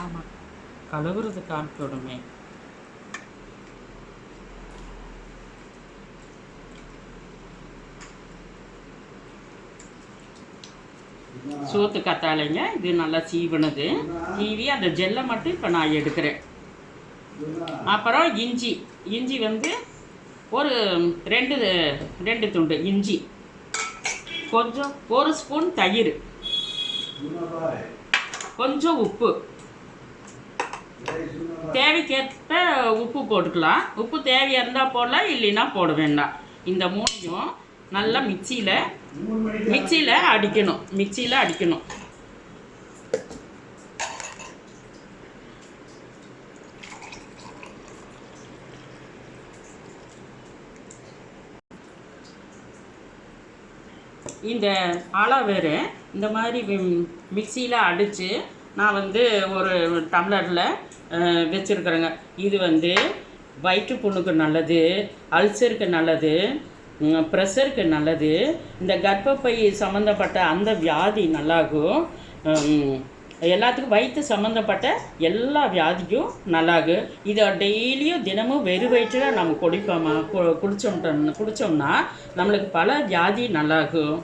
ஆமாம் கழுவுறது காமிக்கணுமே சோத்து கத்தாழைங்க இது நல்லா சீவனது. சீவி அந்த ஜெல்லை மட்டும் இப்போ நான் எடுக்கிறேன். அப்புறம் இஞ்சி. இஞ்சி வந்து ஒரு ரெண்டு ரெண்டு துண்டு இஞ்சி. கொஞ்சம் ஒரு ஸ்பூன் தயிர். கொஞ்சம் உப்பு. தேவைக்கேற்ப உப்பு போட்டுக்கலாம். உப்பு தேவையாக இருந்தால் போடலாம் இல்லைன்னா போட வேண்டாம். இந்த மூணையும் நல்லா மிக்சியில் மிக்சியில் அடிக்கணும் மிக்சியில் அடிக்கணும். இந்த ஆலாவேரு இந்த மாதிரி மிக்சியில் அடித்து நான் வந்து ஒரு டம்ளரில் வச்சுருக்குறேங்க. இது வந்து வயிற்று புண்ணுக்கு நல்லது அல்சருக்கு நல்லது ப்ரெஷருக்கு நல்லது இந்த கர்ப்பப்பை சம்மந்தப்பட்ட அந்த வியாதி நல்லாகும் எல்லாத்துக்கும் வயிற்று சம்மந்தப்பட்ட எல்லா வியாதிக்கும் நல்லாகும் இதை டெய்லியும் தினமும் வெறு வயிற்றில் நம்ம குடிப்போமா கு குடிச்சோம்ட்டோம் குடித்தோம்னா நம்மளுக்கு பல வியாதி நல்லாகும்.